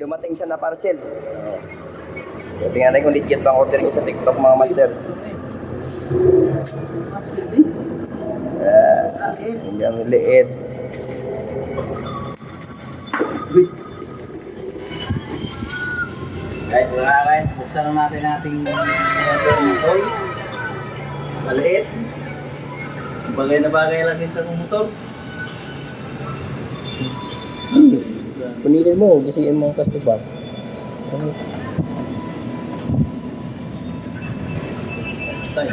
dumating siya na parcel. So, tingnan natin kung legit bang order niyo sa TikTok mga master. Ah, hindi ang liit. Guys, wala guys, buksan na natin ating motor ng toy. Maliit. Bagay na bagay lang sa motor. Pumili mo, kasi yung mga festival. Tay.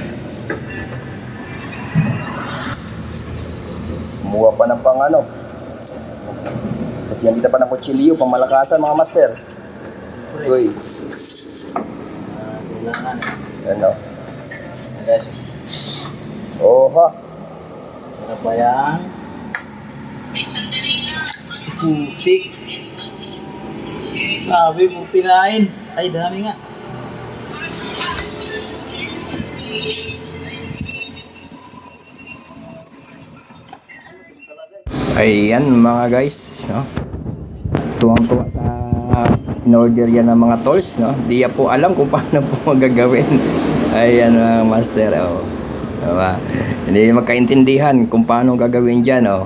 Kumuha pa ng pang ano. Kasi hindi pa ng kutsilyo, pang malakasan mga master. Uy, Ah, ano. Oh ha. ano ba yan? Putik. Grabe, puti na Ay, dami nga. Ayan mga guys, no? Tuwang-tuwa sa in-order yan ng mga tools, no? Di po alam kung paano po magagawin. Ayan mga master, oh. Diba? Hindi magkaintindihan kung paano gagawin dyan, oh.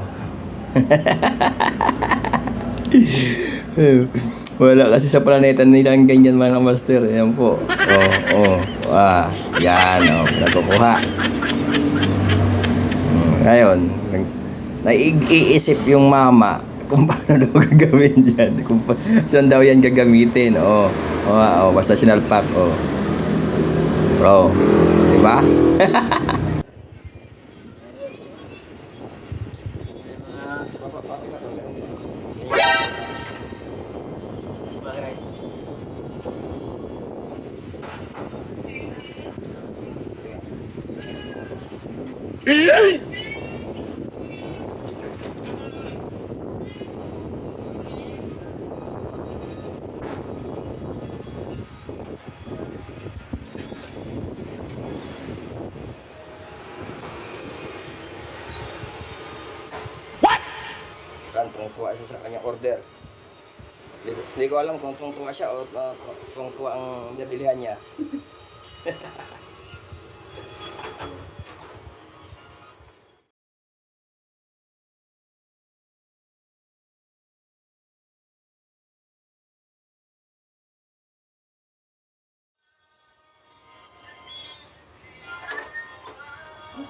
Wala kasi sa planeta nilang ganyan mga master. Ayan po. Oh, oh. Ah, yan, oh. Nakukuha. Hmm, Ngayon, naiisip yung mama kung paano daw gagawin dyan. Kung pa, saan daw yan gagamitin. Oh, oh, oh, basta sinalpak. Oh. Oh. Diba Kan, tungtuwa siya sa kanyang order. Hindi ko, hindi ko alam kung tungtuwa siya o uh, tungtuwa ang nabilihan niya.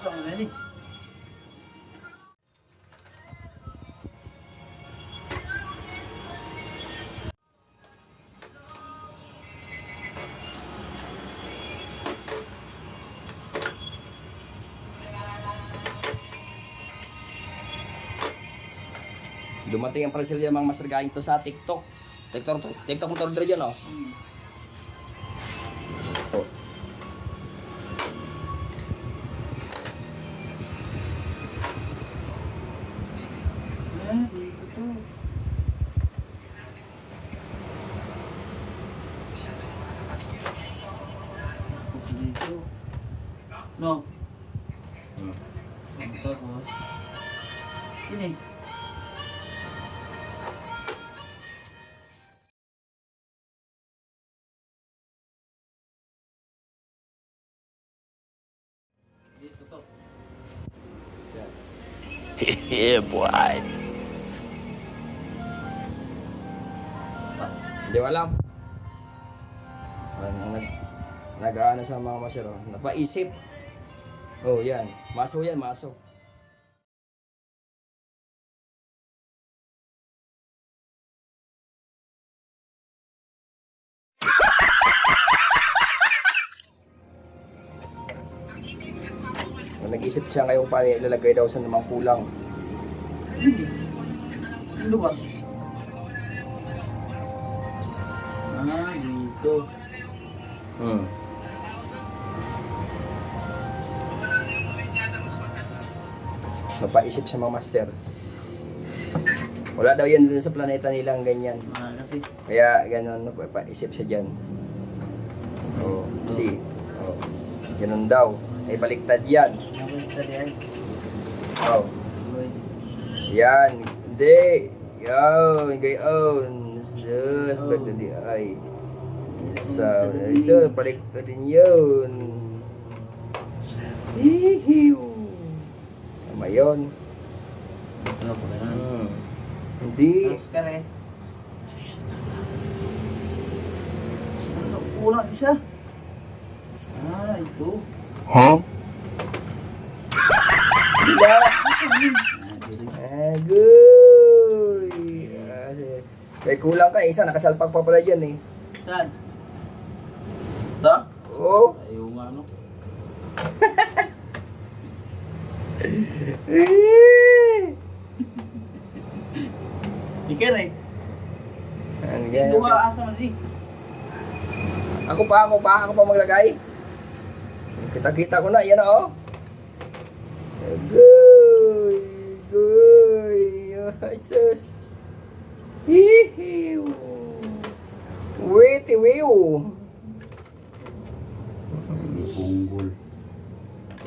Ano sa mga nani? Dumating ang parcel niya mga master galing to sa TikTok. TikTok, TikTok mo order dyan, oh. oh. No. Hmm. Tapos. Ini. Dito to. Hindi ko alam. Ano, nag, nag-ano sa mga master, oh. Napaisip. Oh, yan. Maso yan, maso. Nag-isip siya ngayon paano ilalagay daw sa namang kulang. Luwas. Ah, dito. Hmm. Napaisip sa mga master. Wala daw yan dun sa planeta nilang ganyan. Ah, kasi Kaya ganun, napaisip siya dyan. Oh, see. Oh. Ganun daw. Ay baliktad yan. Nakita tadi ay. Oh. Yan. Hindi. Yan. Gayon. Sus, Oh. ba't di ay. Sa, so, balik ka din yun. Hihiw. Yun. Ano po ganun? Hmm. Hindi. Oscar eh. Ano kulang isa? Ah, ito. Agoy. Ah, si- Kaya kulang ka, isa nakasalpak pa pala dyan eh. Saan? Ito? Oo. Ayaw nga ano. Ikan eh. Ito yan? ka asa man eh. Ako pa, ako pa, ako pa maglagay. Kita-kita ko na, yan na oh. Agoy, agoy. Ay, sus. Hihiw. Witi wiw.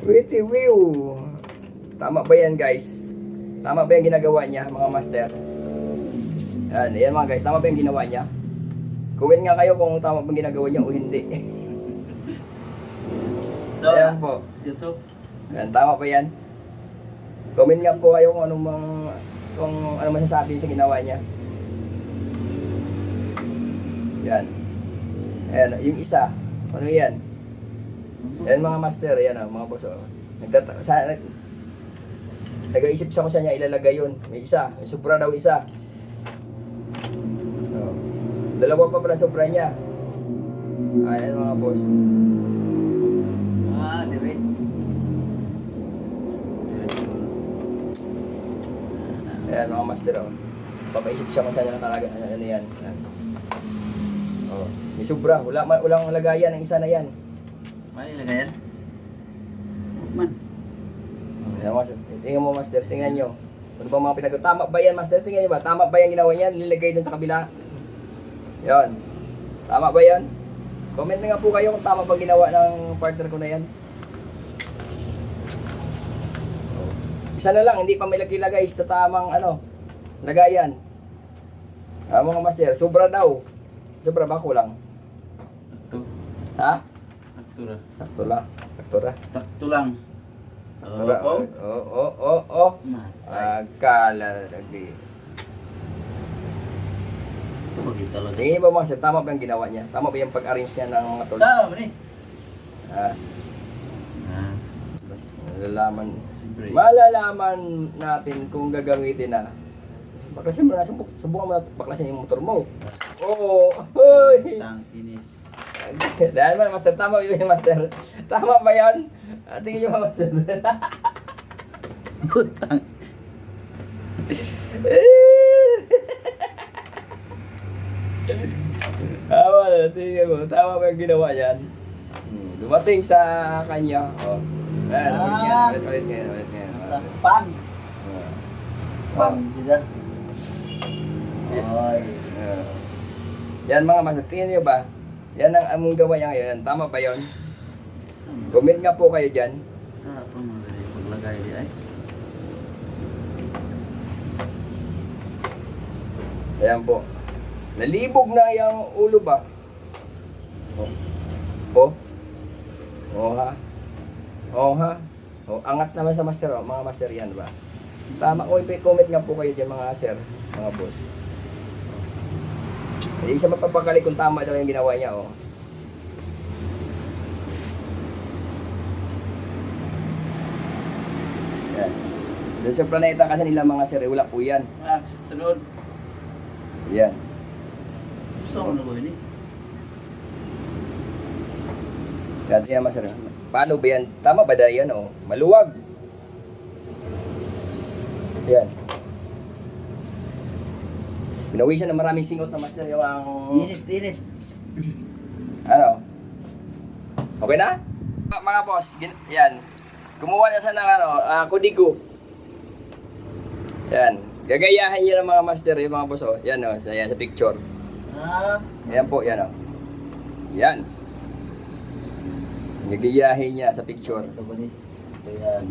Witi wiw. Tama ba yan guys? Tama ba yung ginagawa niya mga master? Yan, yan mga guys, tama ba yung ginawa niya? Comment nga kayo kung tama ba yung ginagawa niya o hindi. So, Ayan po. YouTube. Yan, tama ba yan? Comment nga po kayo kung anong mang, kung ano masasabi sa ginawa niya. Yan. Ayan, yung isa. Ano yan? Yan mga master, yan ah, mga boss. Oh. Nagtata- sa, nag-iisip siya kung saan niya ilalagay yun. May isa. May supra daw isa. Oh. Dalawa pa pala supra niya. Ayan mga boss. Ah, dire. Ayan mga master oh. Papaisip siya kung saan niya nakalaga. Ano, ano yan. Ayan. Oh. May sobra. Wala, ma- walang lagayan. Ang isa na yan. Mali lagayan. Man. Ayan, master. Tingnan mo master. Tingnan nyo. Ano ba mga pinag Tama ba yan master? Tingnan nyo ba? Tama ba yung ginawa niya? Nilagay dun sa kabila? Yan. Tama ba yan? Comment na nga po kayo kung tama ba ginawa ng partner ko na yan. Isa na lang, hindi pa may lagay sa tamang ano, lagayan. Ah, mga master, sobra daw. Sobra ba kulang? Sakto. Ha? Sakto ra. Sakto lang. Sakto ra. Sakto lang. Sakto Sakto ra. po. Oo, oo, oo, oo. Man. Akala lagi. Pagi talaga. Tingin ba mga sir, tama ba yung ginawa niya? Tama ba yung pag-arrange niya ng mga tools? Tama ba ni? Ah, Ah, basta malalaman. siyempre. Malalaman natin kung gagamitin na. Baklasin mo na, subuk, subukan mo na baklasin yung motor mo. Oo, oh, hoy! Tangkinis. Dahil man, master, tama yun yung master. Tama ba yan? Ah, tingin nyo mga master. Butang. Tama na, tingin mo. Tama ba yung ginawa yan? Hmm, Dumating sa kanya. Oh. Ayan, ulit nga, Ah. ulit, ulit nga, ulit nga. Sa pan. Ah. Pan. Ay. Ah. Yan mga master, tingin nyo ba? Yan ang among gawa niya ngayon. Tama ba yon? Comment nga po kayo dyan. Sa pa mga paglagay di ay. Ayan po. Nalibog na yung ulo ba? Oh. Oh. Oh ha. Oh ha. Oh, angat naman sa master, oh. mga master yan ba? Tama, oh, comment nga po kayo dyan mga sir, mga boss. Hindi siya mapapakali kung tama daw yung ginawa niya, oh. Yan. Doon sa planeta kasi nila mga sir, eh, wala po yan. Max, tulod. Yan. Gusto ko na ko ini. Dati yan, masarap. Paano ba yan? Tama ba dahil yan, oh? Maluwag. Yan. Pinawisan ng maraming singot na master yung ang... Init, init. Ano? Okay na? Ah, Mga boss, yan. Kumuha na siya ng ano, ah, kudigo. Yan. Gagayahin niya ng mga master yung mga boss, oh. Yan, oh. Sa, yan, sa picture. Ah, Yan po, yan, oh. Yan. Gagayahin niya sa picture. ito ba ni? Ayan.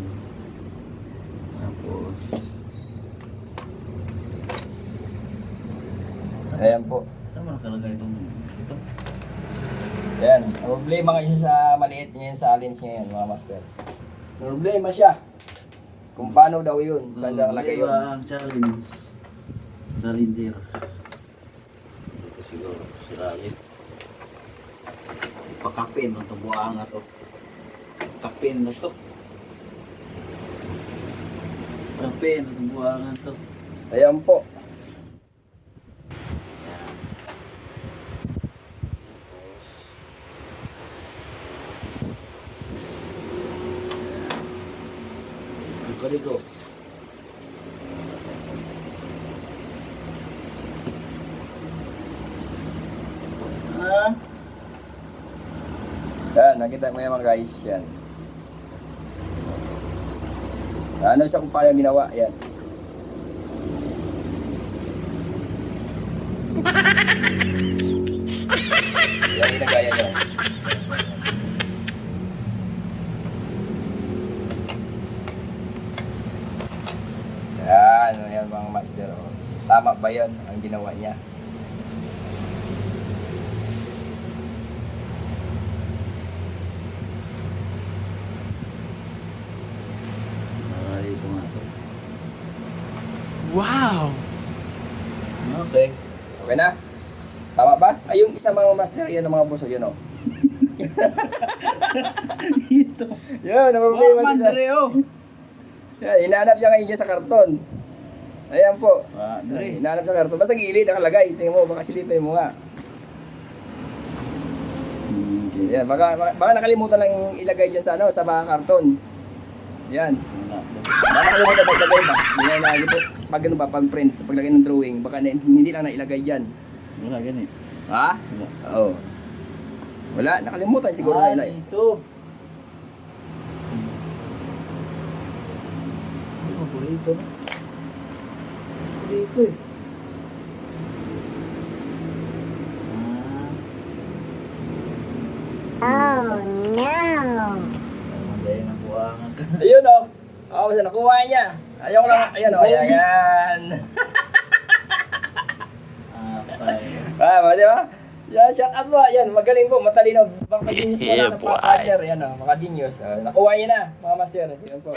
Tapos. Ayan po. Saan mo nakalagay itong ito? Ayan. Ang problema siya sa maliit niya sa alins niya yan, mga master. Problema siya. Kung paano daw yun. Saan daw lagay yun. Iba ang challenge. Challenger. Dito siguro. Siralit. Ipakapin ang tubuang na to. Kapin na to. Kapin ang tubuang na to. Ayan po. Yan. Tapos. Ligo-ligo. Ah, Yan, nakita mo yan mga guys. Yan. Ano sa kung paano ginawa? Yan. Yan ginagaya niya. Yan, yan mga master. oh. Tama ba yan ang ginawa niya? ah, dito nga to. Wow! Okay. Okay na? Tama ba? Ay, yung isa mga master, yan ang mga buso, yun o. Ito. Yan, ang Oh, problema sila. Mandre, oh. Yan, hinahanap niya ngayon dyan sa karton. Ayan po. Ah, Dre. Hinahanap sa karton. Basta gilid nakalagay. Tingnan mo, baka silipin mo nga. Okay. Yan, baka, baka, baka nakalimutan lang ilagay dyan sa ano, sa mga karton. Yan. Baka nakalimutan maglagay ba? Hindi na nalipot. Pag ano ba, pag print, paglagay ng drawing, baka na, hindi lang nailagay dyan. Wala, ganit. Ha? Wala. Oo. Wala, nakalimutan siguro ah, na ilagay. Ito. Ano po rito, no? Dito, eh. Ah. Oh no! Na. Ayun. Oh. basta nakuha niya. Ayaw ko lang. Ayan o. Ayan. Ayan. Ah. Ah, ba, di ba? Yan, shout out mo. Yan, magaling po, matalino. Baka genius po lang ng partner. Yan o, mga genius. Ah, nakuha niya na, mga master. Yan po.